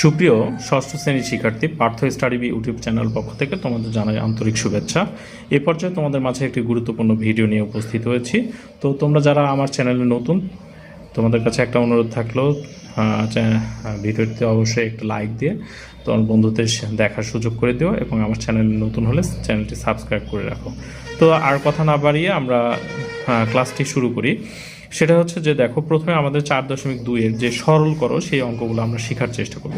সুপ্রিয় ষষ্ঠ শ্রেণির শিক্ষার্থী, Partha study B YouTube channel পক্ষ থেকে তোমাদের জানাই আন্তরিক শুভেচ্ছা। এ পর্যায়ে তোমাদের মাঝে একটি গুরুত্বপূর্ণ ভিডিও নিয়ে উপস্থিত হয়েছি। তো তোমরা যারা আমার চ্যানেলে নতুন, তোমাদের কাছে একটা অনুরোধ থাকল ভিডিওটিতে অবশ্যই একটু লাইক দিয়ে তোমার বন্ধুদের দেখার সুযোগ করে দিও এবং আমার চ্যানেলে নতুন হলে চ্যানেলটি সাবস্ক্রাইব করে রাখো। তো আর কথা না বাড়িয়ে আমরা ক্লাসটি শুরু করি। সেটা হচ্ছে যে, দেখো, প্রথমে আমাদের চার দশমিক দুইয়ের যে সরল করো, সেই অঙ্কগুলো আমরা শেখার চেষ্টা করব।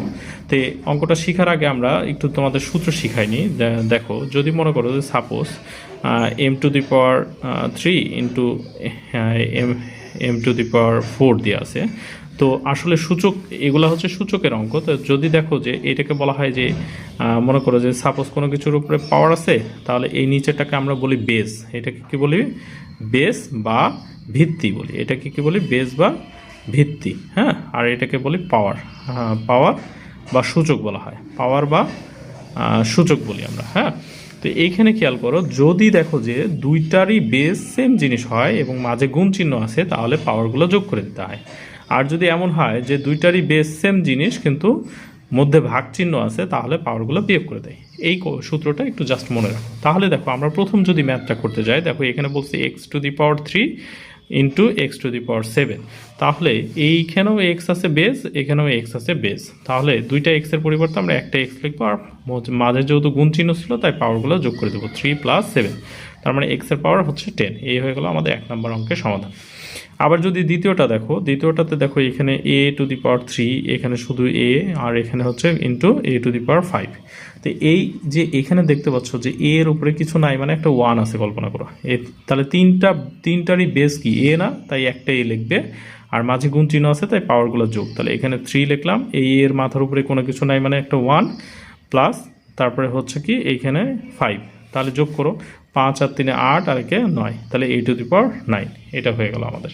তো অঙ্কটা শেখার আগে আমরা একটু তোমাদের সূত্র শিখাইনি নি। দেখো, যদি মনে করো যে suppose M to the power three into M M to the power four দিয়ে আছে। তো আসলে সূচক, এগুলো হচ্ছে সূচকের অঙ্ক। তো যদি দেখো যে এটাকে বলা হয় যে মনে করো যে সাপোজ কোনো কিছুর উপরে পাওয়ার আছে, তাহলে এই নিচেরটাকে আমরা বলি বেস এটাকে কি বলি? বেস বা ভিত্তি বলি। এটাকে কি বলি? বেস বা ভিত্তি হ্যাঁ? আর এটাকে বলি পাওয়ার পাওয়ার বা সূচক বলা হয়। পাওয়ার বা সূচক বলি আমরা হ্যাঁ? তো এইখানে খেয়াল করো, যদি দেখো যে দুইটারই বেস সেম জিনিস হয় এবং মাঝে গুণ চিহ্ন আছে, তাহলে পাওয়ারগুলো যোগ করে দিতে হয়। আর যদি এমন হয় যে দুইটারই বেস সেম জিনিস কিন্তু মধ্যে ভাগ চিহ্ন আছে, তাহলে পাওয়ারগুলো বিয়োগ করে দেয়। এই সূত্রটা একটু জাস্ট মনে রাখো। তাহলে দেখো, আমরা প্রথম যদি ম্যাথটা করতে যাই, দেখো এখানে বলছি X to the power three into X to the power seven তাহলে এইখানেও এক্স আছে বেস এখানেও এক্স আছে বেস তাহলে দুইটা এক্সের পরিবর্তে আমরা একটা এক্স লিখব, আর মাঝে যেহেতু গুণ চিহ্ন ছিল, তাই পাওয়ারগুলো যোগ করে দেবো থ্রি প্লাস সেভেন তার মানে এক্সের পাওয়ার হচ্ছে টেন এই হয়ে গেল আমাদের এক নম্বর অঙ্কের সমাধান। আবার যদি দ্বিতীয়টা দেখো, দ্বিতীয়টাতে দেখো এখানে এ টু দি পাওয়ার থ্রি এখানে শুধু এ আর এখানে হচ্ছে into A to the power five তো এই যে এখানে দেখতে পাচ্ছ যে এ এর উপরে কিছু নাই মানে একটা ওয়ান আছে, কল্পনা করো। এ, তাহলে তিনটা, তিনটারই বেস কি? এ না, তাই একটা এ লিখবে। আর মাঝে গুণ চিহ্ন আছে, তাই পাওয়ারগুলো যোগ। তাহলে এখানে থ্রি লিখলাম, এই এর মাথার উপরে কোনো কিছু নাই মানে একটা ওয়ান প্লাস তারপরে হচ্ছে কি এইখানে ফাইভ তাহলে যোগ করো। পাঁচ আর তিনে আট আর একে নয়। তাহলে এই টু দি পাওয়ার নাইন এটা হয়ে গেল আমাদের।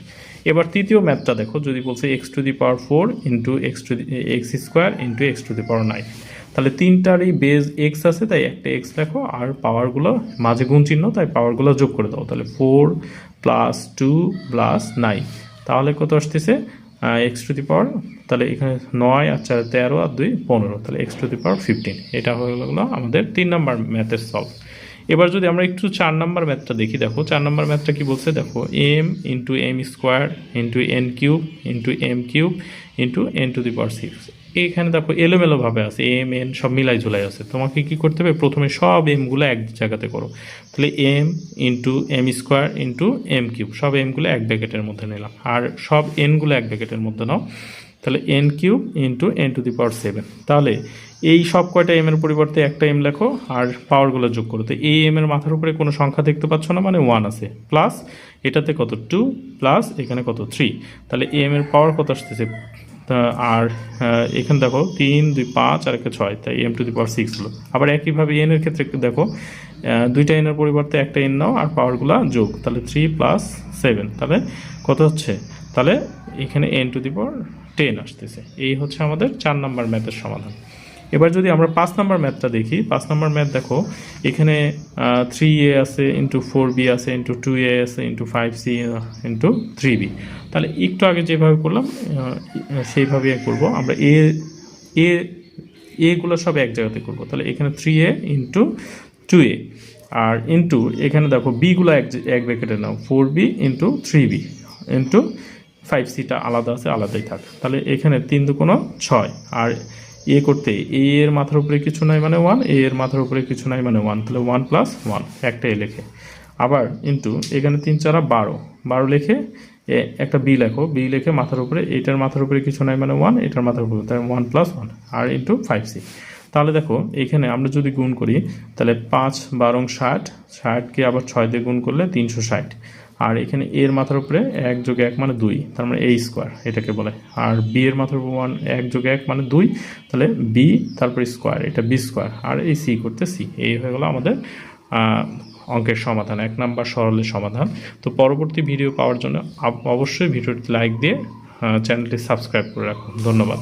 এবার তৃতীয় ম্যাথটা দেখো, যদি বলছে X to the power four into X to X square into X to the power nine তাহলে তিনটারই বেজ এক্স আছে, তাই একটা এক্স লেখো, আর পাওয়ারগুলো মাঝে গুণ চিহ্ন, তাই পাওয়ারগুলো যোগ করে দাও। তাহলে four plus two plus nine তাহলে কত আসতেছে? এক্স টু দি পাওয়ার তাহলে এখানে নয় আর চার তেরো আর দুই পনেরো। তাহলে X to the power fifteen এটা হয়ে গেলো আমাদের তিন নাম্বার ম্যাথের সলভ এবার যদি আমরা একটু চার নাম্বার ম্যাথটা দেখি, দেখো, চার নাম্বার ম্যাথটা কি বলছে? দেখো M into M square into N cube into M cube into N to the power six এইখানে দেখো এলোমেলোভাবে আছে এম এন সব মিলাই ঝুলাই আছে। তোমাকে কি করতে হবে? প্রথমে সব এমগুলো এক জায়গাতে করো। তাহলে M into M square into M cube সব এমগুলো এক ব্যাকেটের মধ্যে নিলাম। আর সব এনগুলো এক ব্যাকেটের মধ্যে নাও। তাহলে N cube into N to the power seven তাহলে এই সব কয়টা এম এর পরিবর্তে একটা এম লেখো আর পাওয়ারগুলো যোগ করো। তো এই এম এর মাথার উপরে কোনো সংখ্যা দেখতে পাচ্ছ না? মানে ওয়ান আছে। প্লাস এটাতে কত? টু প্লাস এখানে কত? থ্রি তাহলে এম এর পাওয়ার কত আসতেছে? আর এখানে দেখো, তিন, দুই, পাঁচ, আর একটা ছয়। তাই M to the power six হলো। আবার একইভাবে এন এর ক্ষেত্রে দেখো দুইটা এনের পরিবর্তে একটা এন নাও আর পাওয়ারগুলো যোগ। তাহলে থ্রি প্লাস সেভেন তাহলে কত হচ্ছে? তাহলে এখানে N to the power ten আসতেছে। এই হচ্ছে আমাদের চার নাম্বার ম্যাথের সমাধান। এবার যদি আমরা পাঁচ নাম্বার ম্যাথটা দেখি, পাঁচ নাম্বার ম্যাথ দেখো, এখানে থ্রি এ আছে ইন্টু ফোর বি আছে ইন্টু টু এ আছে into five C into three B তাহলে একটু আগে যেভাবে করলাম সেইভাবে করব। আমরা এ এ এগুলো সব এক জায়গাতে করব। তাহলে এখানে three A into two A R into এখানে দেখো বিগুলো এক এক ব্র্যাকেটে নাও। Four B into three B into five সিটা আলাদা আছে, আলাদাই থাক। তাহলে এখানে তিন দুকোনো ছয়। আর এ করতে এ এর মাথার উপরে কিছু নাই মানে ওয়ান এ এর মাথার উপরে কিছু নাই মানে ওয়ান তাহলে ওয়ান প্লাস ওয়ান একটা এ লেখে। আবার ইন্টু এখানে তিন চারা বারো। বারো লেখে এ একটা বি লেখো। বি লেখে মাথার উপরে এটার মাথার উপরে কিছু নাই মানে ওয়ান এটার মাথার উপরে তাহলে ওয়ান প্লাস ওয়ান আর ইন্টু ফাইভ সি তাহলে দেখো, এখানে আমরা যদি গুণ করি, তাহলে পাঁচ বারং ষাট, ষাটকে আবার ছয় দিয়ে গুণ করলে তিনশো ষাট। আর এখানে এর মাথার উপরে এক যোগ এক মানে দুই, তার মানে এই স্কোয়ার এটাকে বলে। আর বি এর মাথার উপর ওয়ান এক যোগ এক মানে দুই, তাহলে বি তারপরে স্কোয়ার এটা বি স্কোয়ার আর এই সি করতে সি এই হয়ে গেলো আমাদের অঙ্কের সমাধান, এক নাম্বার সরলের সমাধান। তো পরবর্তী ভিডিও পাওয়ার জন্য অবশ্যই ভিডিওটি লাইক দিয়ে চ্যানেলটি সাবস্ক্রাইব করে রাখুন। ধন্যবাদ।